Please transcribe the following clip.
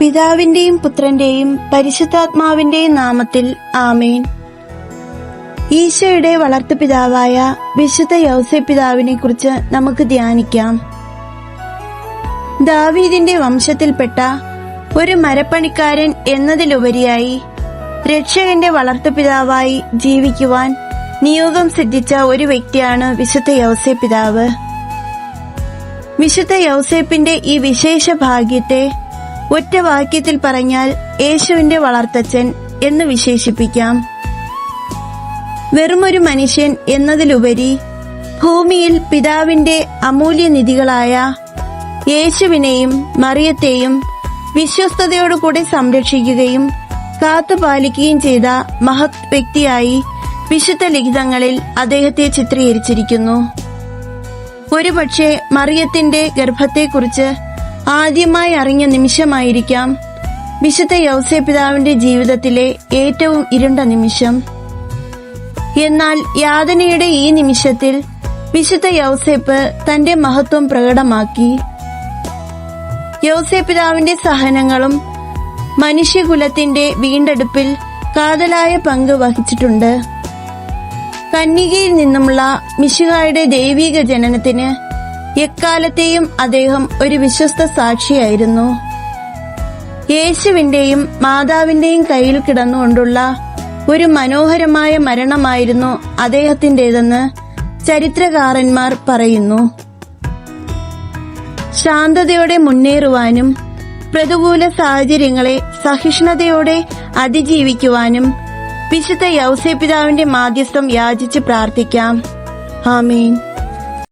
പിതാവിന്റെയും പുത്രന്റെയും പരിശുദ്ധാത്മാവിന്റെയും നാമത്തിൽ ആമേൻ. ഈശോയുടെ വളർത്തു പിതാവായ വിശുദ്ധ യൗസെ പിതാവിനെ കുറിച്ച് നമുക്ക് ധ്യാനിക്കാം. ദാവീദിന്റെ വംശത്തിൽപ്പെട്ട ഒരു മരപ്പണിക്കാരൻ എന്നതിലുപരിയായി രക്ഷകന്റെ വളർത്തു പിതാവായി ജീവിക്കുവാൻ നിയോഗം സിദ്ധിച്ച ഒരു വ്യക്തിയാണ് വിശുദ്ധ യൗസെ പിതാവ്. വിശുദ്ധ യൗസേപ്പിന്റെ ഈ വിശേഷ ഭാഗ്യത്തെ ഒറ്റ വാക്യത്തിൽ പറഞ്ഞാൽ യേശുവിന്റെ വളർത്തച്ഛൻ എന്ന് വിശേഷിപ്പിക്കാം. വെറുമൊരു മനുഷ്യൻ എന്നതിലുപരി ഭൂമിയിൽ പിതാവിന്റെ അമൂല്യനിധികളായ യേശുവിനെയും മറിയത്തെയും വിശ്വസ്തയോടുകൂടി സംരക്ഷിക്കുകയും കാത്തുപാലിക്കുകയും ചെയ്ത മഹത് വ്യക്തിയായി വിശുദ്ധ ലിഖിതങ്ങളിൽ അദ്ദേഹത്തെ ചിത്രീകരിച്ചിരിക്കുന്നു. ഒരുപക്ഷെ മറിയത്തിന്റെ ഗർഭത്തെക്കുറിച്ച് ആദ്യമായി അറിഞ്ഞ നിമിഷമായിരിക്കാം. വിശുദ്ധ യൗസേ പിതാവിന്റെ ജീവിതത്തിലെ ഏറ്റവും ഇരുണ്ട നിമിഷം. എന്നാൽ യാതനയുടെ ഈ നിമിഷത്തിൽ വിശുദ്ധ യൗസേപ്പ് തന്റെ മഹത്വം പ്രകടമാക്കി. യൗസേ പിതാവിന്റെ സഹനങ്ങളും മനുഷ്യകുലത്തിന്റെ വീണ്ടെടുപ്പിൽ കാതലായ പങ്ക് വഹിച്ചിട്ടുണ്ട്. കന്യകയിൽ നിന്നുമുള്ള മിശുഹായുടെ ദൈവീക ജനനത്തിന് എക്കാലത്തെയും അദ്ദേഹം ഒരു വിശ്വസ്ത സാക്ഷിയായിരുന്നു. യേശുവിന്റെയും മാതാവിന്റെയും കയ്യിൽ കിടന്നുകൊണ്ടുള്ള ഒരു മനോഹരമായ മരണമായിരുന്നു അദ്ദേഹത്തിന്റേതെന്ന് ചരിത്രകാരന്മാർ പറയുന്നു. ശാന്തതയോടെ മുന്നേറുവാനും പ്രതികൂല സാഹചര്യങ്ങളെ സഹിഷ്ണുതയോടെ അതിജീവിക്കുവാനും വിശുദ്ധ യൗസേപിതാവിന്റെ മാധ്യസ്ഥം യാചിച്ച് പ്രാർത്ഥിക്കാം. ആമീൻ.